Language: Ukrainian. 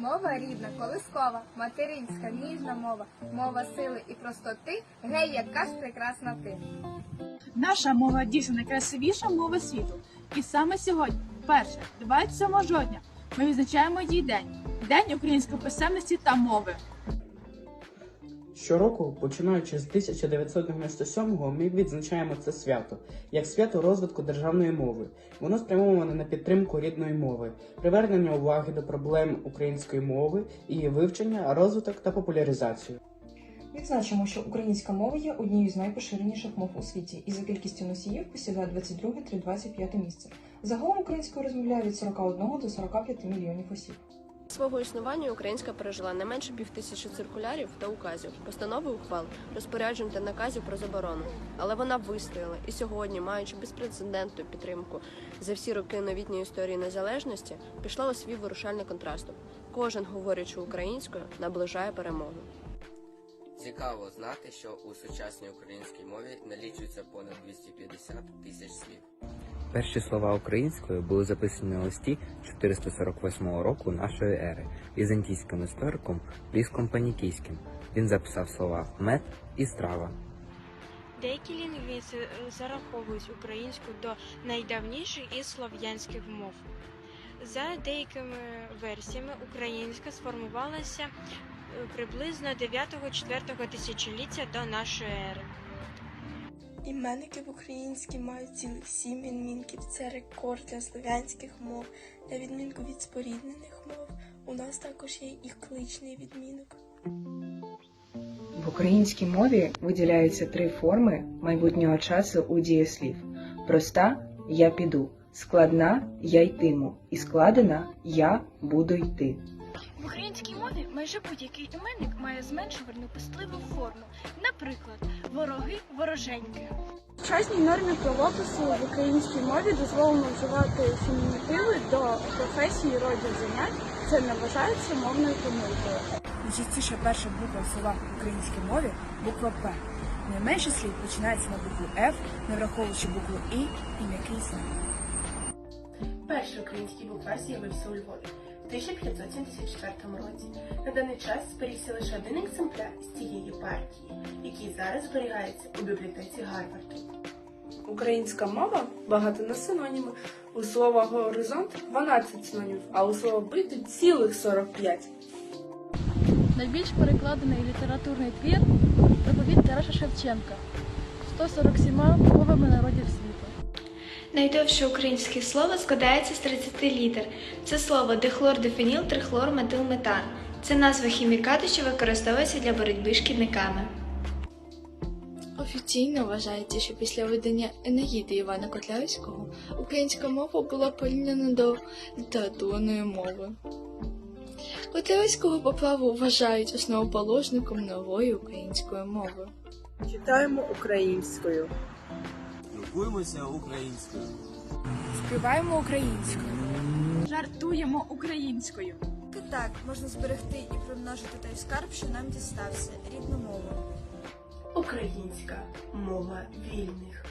Мова рідна, колискова, материнська, ніжна мова, мова сили і простоти, гей, яка ж прекрасна ти. Наша мова дійсно найкрасивіша мова світу. І саме сьогодні, перше, 27 жовтня, ми відзначаємо її день День української писемності та мови. Щороку, починаючи з 1997-го, ми відзначаємо це свято як свято розвитку державної мови. Воно спрямоване на підтримку рідної мови, привернення уваги до проблем української мови, її вивчення, розвиток та популяризацію. Відзначимо, що українська мова є однією з найпоширеніших мов у світі і за кількістю носіїв посідає 22-25 місце. Загалом українською розмовляє від 41 до 45 мільйонів осіб. Свого існування українська пережила не менше півтисячі циркулярів та указів, постанови ухвал, розпоряджень та наказів про заборону. Але вона вистояла і сьогодні, маючи безпрецедентну підтримку за всі роки новітньої історії незалежності, пішла у свій вирушальний контрасту. Кожен, говорячи українською, наближає перемогу. Цікаво знати, що у сучасній українській мові налічується понад 250 тисяч слів. Перші слова українською були записані на листі 448 року нашої ери візантійським істориком Ліском Панікійським. Він записав слова мед і страва. Деякі лінгвісти е, зараховують українську до найдавніших із слов'янських мов. За деякими версіями, українська сформувалася е, приблизно 9-4 тисячоліття до нашої ери. Іменники в українській мають цілих сім відмінків. Це рекорд для слов'янських мов. На відмінку від споріднених мов у нас також є і кличний відмінок. В українській мові виділяються три форми майбутнього часу у дієслів: проста я піду, складна я йтиму, і складена я буду йти. Українській мові майже будь-який іменник має зменшувальну писливу форму. Наприклад, вороги вороженьки. В сучасній нормі правопису в українській мові дозволено вживати фемінітиви до професії родів занять. Це не вважається мовною помилкою. Найчастіша перша буква слова в українській мові буква П. Найменше слів починається на букву Ф, не враховуючи букву І і м'який знак. Перший український буквар з'явився у Львові 1574 році. На даний час зберігся лише один екземпляр з цієї партії, який зараз зберігається у бібліотеці Гарварду. Українська мова багата на синоніми. У слова горизонт 12 синонімів, а у слова бити цілих 45. Найбільш перекладений літературний твір проповідь Тараса Шевченка 147 мовами народів світу. Найдовше українське слово складається з 30 літер. Це слово дихлордифеніл, трихлор, метил, метан. Це назва хімікату, що використовується для боротьби з шкідниками. Офіційно вважається, що після видання Енеїди Івана Котлярського українська мова була порівняна до літературної мови. Котлярського по праву вважають основоположником нової української мови. Читаємо українською. Спілкуємося українською. Співаємо українською. Жартуємо українською. Так, можна зберегти і примножити той скарб, що нам дістався, рідну мову. Українська мова вільних.